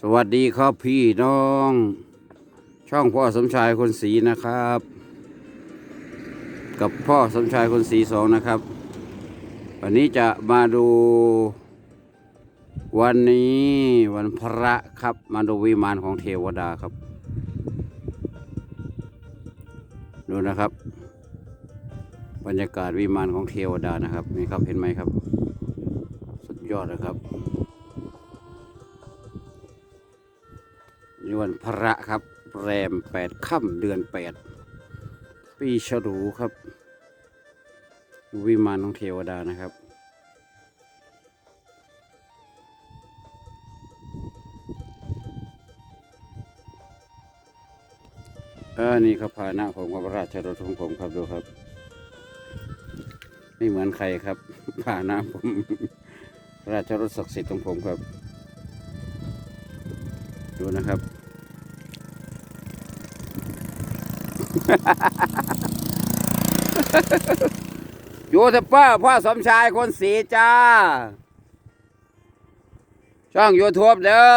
สวัสดีครับพี่น้อง ช่องพ่อสมชายคนสีนะครับ กับพ่อสมชายคนสีสองนะครับ วันนี้จะมาดู วันนี้วันพระครับ มาดูวิมานของเทวดาครับ ดูนะครับ บรรยากาศวิมานของเทวดานะครับนี่ครับเห็นไหมครับ สุดยอดนะครับ นวันพระครับ แรมแปดค่ำเดือนแปดปีฉลูครับ วิมานของเทวดานะครับออนี่ครับพาหนะผมกับพระราชรถของผมครับดูครับ ไม่เหมือนใครครับพาหนะผมพระราชรถศักดิ์สิทธิ์ของผมครับ ดูนะครับ ยูทูบเบอร์พ่อสมชายคนสีจ้า ช่อง YouTube เด้อ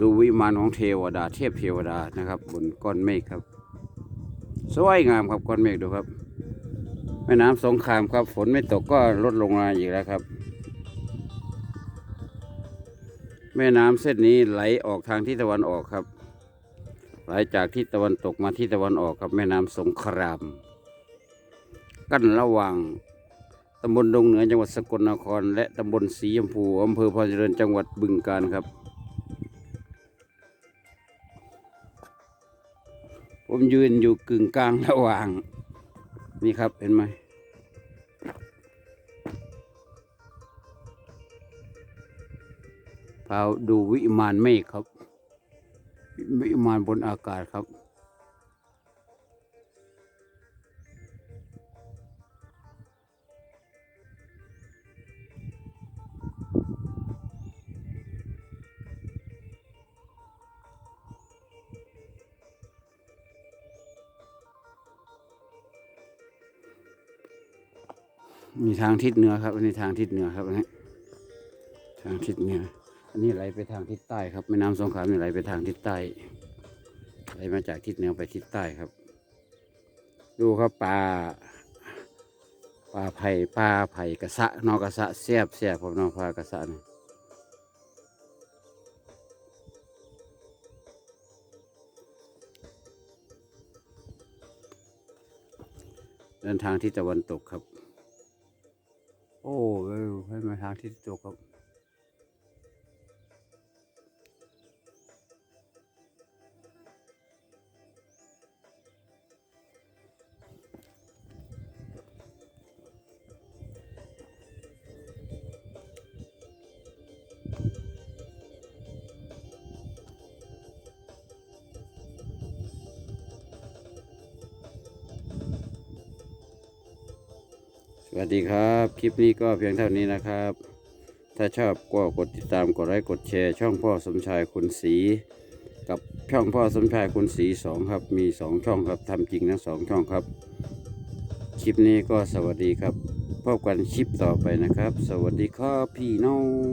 ดูวิมานของเทวดา เทพเทวดานะครับ บนก้อนเมฆครับ สวยงามครับก้อนเมฆดูครับ แม่น้ำสงครามครับ ฝนไม่ตกก็ลดลงมาอีกแล้วครับ แม่น้ำเส้นนี้ไหลออกทางทิศตะวันออกครับ ไหลจากทิศตะวันตกมาทิศตะวันออกครับแม่น้ำสงคราม กั้นระหว่างตำบลดงเหนือจังหวัดสกลนคร และตำบลสีชมพูอำเภอพรเจริญจังหวัดบึงกาฬครับ ผมยืนอยู่กึ่งกลางระหว่าง นี่ครับเห็นไหม พาดูวิมานเมฆครับ วิมานบนอากาศครับ มีทางทิศเหนือครับอันทางทิศเหนือครับนนี้ทางทิศเหนือ นนี้ไหลไปทางทิศใต้ครับแม่น้ำสงขลาเนี่ยไหลไปทางทิศใต้ไหลมาจากทิศเหนือไปทิศใต้ครับ ดูครับปลาปลาไผ่ปลาไผ่กระสะนอกกระสะเสียบเสียบผมนอกปลากระสะนี่เดินทางที่ตะวันตกครับ โอ้เอ้ยให้มาทางที่ตะวันตกครับ สวัสดีครับ คลิปนี้ก็เพียงเท่านี้นะครับ ถ้าชอบก็กดติดตามกดไลค์กดแชร์ ช่องพ่อสมชายคุณสีกับช่องพ่อสมชายคุณสีสองครับ มีสองช่องครับทำจริงทั้งสองช่องครับ คลิปนี้ก็สวัสดีครับพบกันคลิปต่อไปนะครับ สวัสดีครับพี่น้อง